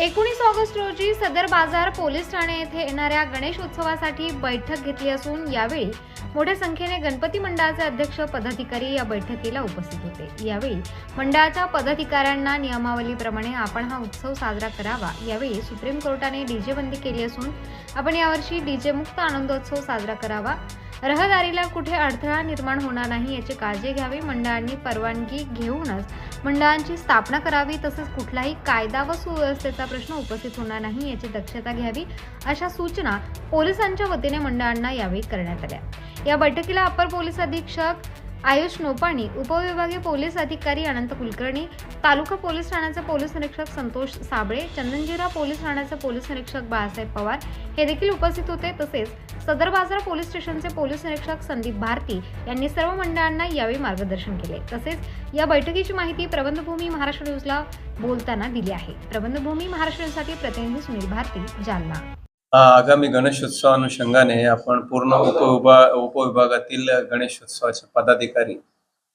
एकोणीस ऑगस्ट रोजी सदर बाजार पोलीस ठाणे येथे येणाऱ्या गणेश उत्सवासाठी बैठक घेतली असून यावेळी मोठ्या संख्येने गणपती मंडळाचे अध्यक्ष पदाधिकारी या बैठकीला उपस्थित होते. यावेळी मंडळाच्या पदाधिकाऱ्यांना नियमावलीप्रमाणे आपण हा उत्सव साजरा करावा. यावेळी सुप्रीम कोर्टाने डीजे बंदी केली असून आपण यावर्षी डीजे मुक्त आनंदोत्सव साजरा करावा. रहदारीला कुठे अडथळा निर्माण होणार नाही याची काळजी घ्यावी. मंडळांनी परवानगी घेऊनच मंडळांची स्थापना करावी तसेच कुठलाही कायदा व सुव्यवस्थेचा प्रश्न उपस्थित होणार नाही याची दक्षता घ्यावी अशा सूचना पोलिसांच्या वतीने मंडळांना यावेळी करण्यात आल्या. या बैठकीला अपर पोलीस अधीक्षक आयुष नोपाणी उपविभागीय पोलीस अधिकारी अनंत कुलकर्णी तालुका पोलीस ठाण्याचे पोलीस निरीक्षक संतोष साबळे चंदनजिरा पोलीस ठाण्याचे पोलीस निरीक्षक बाळासाहेब पवार हे देखील उपस्थित होते. तसेच सदर बाजार पोलीस स्टेशनचे पोलीस निरीक्षक संदीप भारती यांनी सर्व मंडळांना यावेळी मार्गदर्शन केले. तसेच या बैठकीची माहिती प्रबंधभूमी महाराष्ट्र न्यूजला बोलताना दिली आहे. प्रबंधभूमी महाराष्ट्र न्यूजसाठी प्रतिनिधी सुनील भारती जालना. आगामी गणेशोत्सवानुषंगाने आपण पूर्ण उपविभा उपविभागातील गणेशोत्सवाचे पदाधिकारी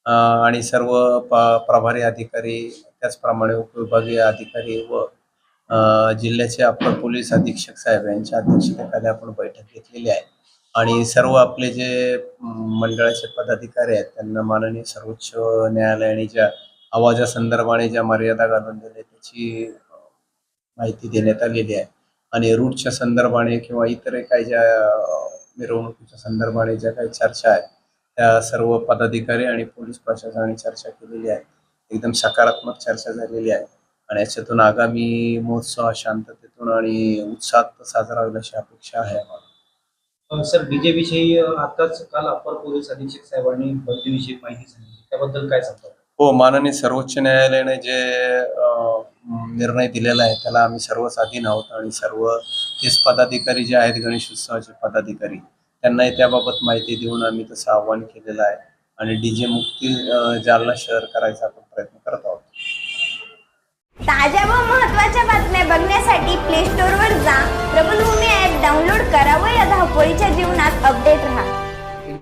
आणि सर्व प्रभारी अधिकारी त्याचप्रमाणे उपविभागीय अधिकारी व जिल्ह्याचे अप्पर पोलीस अधीक्षक साहेब यांच्या अध्यक्षतेखाली आपण बैठक घेतलेली आहे. आणि सर्व आपले जे मंडळाचे पदाधिकारी आहेत त्यांना माननीय सर्वोच्च न्यायालयाने ज्या आवाजासंदर्भाने ज्या मर्यादा घालून दिल्या त्याची माहिती देण्यात आलेली आहे. आणि रूटच्या संदर्भाने किंवा इतर काही ज्या मिरवणुकीच्या संदर्भाने ज्या काही चर्चा आहेत त्या सर्व पदाधिकारी आणि पोलीस प्रशासनाने चर्चा केलेली आहे. एकदम सकारात्मक चर्चा झालेली आहे. आणि याच्यातून आगामी महोत्सव हा शांततेतून आणि उत्साहात साजरा होईल अशी अपेक्षा आहे आम्हाला. सर डीजे विषयी अ, आताच काल अप्पर पोलीस अधीक्षक साहेबांनी बदलीविषयी माहिती सांगितली. त्याबद्दल काय सांगतो? हो माननीय सर्वोच्च न्यायालयाने जे निर्णय दिलेला आहे. त्याला आम्ही सर्व साधीन आहोत आणि सर्व तेच पदाधिकारी जे आहेत गणेश उत्सवाचे पदाधिकारी त्यांनाही त्याबाबत माहिती देऊन आम्ही तसं आव्हान केलेलं आहे आणि डीजे मुक्ती जालना शहर करायचा आपण प्रयत्न करत आहोत. ताज्या व महत्त्वाच्या बातम्या बघण्यासाठी प्ले स्टोअरवर जा. प्रबलभूमी ॲप डाउनलोड करा व या धावपळीच्या जीवनात अपडेट राहा.